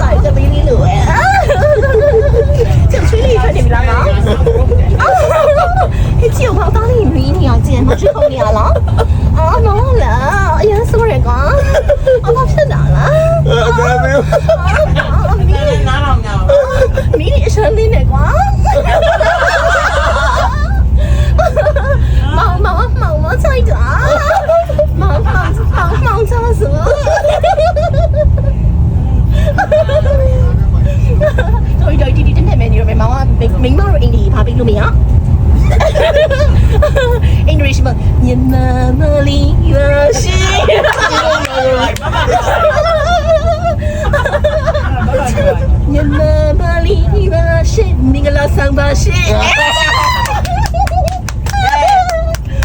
จ่ายจะไม่มีเหลือ想吹绿吹你们了吗？啊，你酒泡当你女你要见吗？吹红你了？啊，弄弄了，哎呀，什么人讲？我老骗人了。啊，没有。 တက်နေနေတော့မောင်ကမိန်းမတို့အင်္ဂလိပ်ဖာပြီးလို့မရအင်္ဂလိပ်မှာမြန်မာမလီရရှိမြန်မာမလီရရှိမင်္ဂလာဆောင်ပါရှိ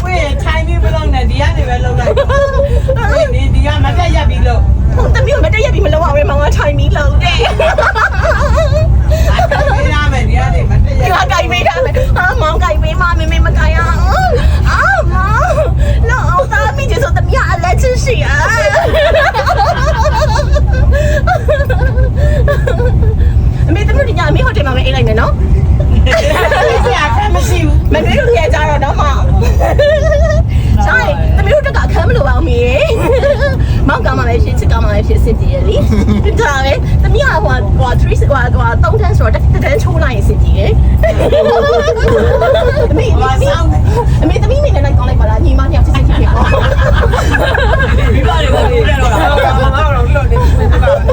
ဝေးထိုင်ပြီးမလို့နဲ့ဒီကနေပဲလုံးလိုက်ဒီဒီကမတက်ရက်ပြီးလို့ ဟိုတမျိုးမတည့်ရပြီမလောက်အောင်မောင်ကထိုင်ပြီးလောက်တဲ့ ဒီရမယ်ဒီကနေမတက်ရက် ဒီကကြိုင်ပေးထားမယ်ဟာမောင်ကြိုင်ပေးမမေမေမကြိုင်အောင်အာမောင်လောက်အောင်သားမိကျဆိုတမရအလက်ချရှိอ่ะအမေတို့ဒီညအမေဟိုတယ်မှာပဲအိတ်လိုက်မယ်နော် ဆရာခက်မရှိဘူး မမေတို့ရဲ့ကြတော့တော့မောင်ဆိုင်တမီးတို့တက်ကအခမ်းမလို့ပါမေမောင်ကမှလည်းဖြစ်ချစ်ကမှလည်း ဖြစ်စစ်တည်ရလीဒါပဲတမီးကဟိုဟို3ဟိုဟို3တန်းဆိုတော့တစ်တန်းချိုးလိုက်ရင်စစ်တည်တယ်အမေအမေအမေတမီးမိနဲ့လိုက်ကောင်းလိုက်ပါလားညီမနှစ်ယောက်စစ်စစ်ဖြစ်ပေါ့ ဒီပါလေဘာလို့လဲတော့ဘာမှတော့လို့နေ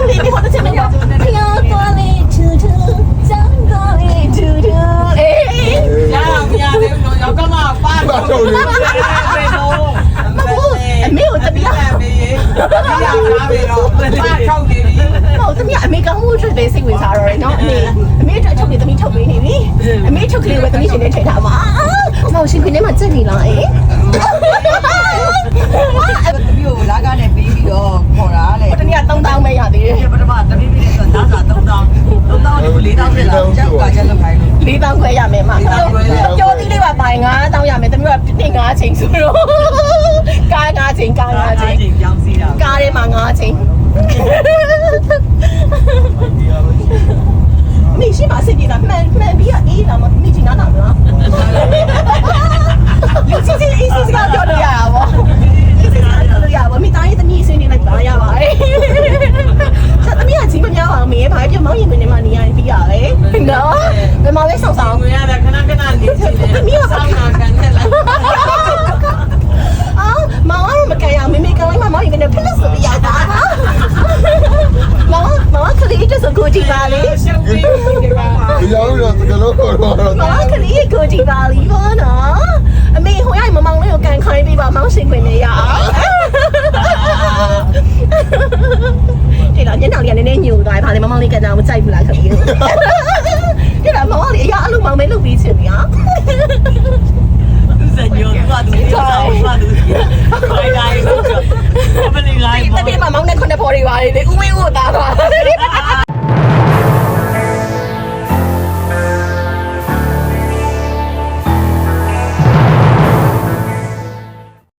လေးဒီဟိုတစ်ချက်မပြောဖျားသွားလေးချူချူចောင်းသွားလေးချူချူအေး ရအောင်ရသေးဘူးတော့ရောက်ကမှပါတော့ဘယ်လို အမေကိုတမီးက မေးရအောင်လာပြီတော့ပါထောက်နေပြီ ဟု တ်သမီးအမေကောင်းမှုအတွက်ပဲစိတ်ဝင်စားတော့တယ်နော်အမေအမေအတွက်ချုပ်နေသမီးထုတ်ပေးနေပြီအမေချုပ်ကလေးပဲသမီးရှင်နဲ့ထည့်ထားပါမောင်ရှင်ခွေးထဲမှာစက်နေလားအေးတပီကိုလာကားနဲ့ပေးပြီးတော့ခေါ်တာလေဟိုတနေ့က3000ပဲရသေးတယ်ဒီပထမတပီပြီးတော့သားစာ3000 3000ကို4000ပြလာကြောက်ကချက်လောက်ခိုင်းလို့4000ခွဲရမယ်မှာပြောသီးလေးပါပိုင်9000ရမယ်သမီးကတင်9ချိန်ဆိုတော့ကား9ချိန်ကား9ချိန်ချိန်ပြောင်းစီးတာကားထဲမှာ9ချိန်မိရှိပါစိတ်ကြီးတာမှန်မှန်ပြီးအေးလာမမိချင်တာတော့လားလူချင်းချင်းအေးစကားပြောလို့ရတာပေါ့အေးစကားပြောလို့ရပါမိသားရေးသမီးဆွေးနေလိုက်ပါရပါတယ်ဆက်သမီးကကြီးမများပါဘူးမေးဘာပြမောင်းရင်မနေမှနေရပြီးရပဲနော်ဘယ်မှာလဲဆောင်ဆောင် ကိုရတယ်ခဏခဏနေချင်တယ်ဆောင်းနာကန်နဲ့လိုက် အာမောင်ကမကြရမေမေကလေးမမောင်ရင်ကနေဖလက်ဆိုရတာမောင်မောင်ကလေးတစကိုကြည့်ပါလေ ရှုပ်ပြီးဒီကောင်မှာ ဒီရောက်တော့စကလုံးတော့တော့ မောင်ကလေးကိုကြည့်ပါလိဘောနော်အမေဟိုရမမောင်လေးကိုကန်ခိုင်းပေးပါမောင်ရှင်ခွင်နေရအောင်ဒီတော့ညနေလေးကနည်းနည်းညိုသွားတယ်ဗာလေမောင်လေးကန်တာမကြိုက်ဘူးလားခလေးဒီတော့မောင်လေးအရာအလုံးမောင်မဲလုပ်ပြီးချင်ပြီဟာသူစညိုသူကသူကြောက်မှသူခိုင်းတိုင်းလို့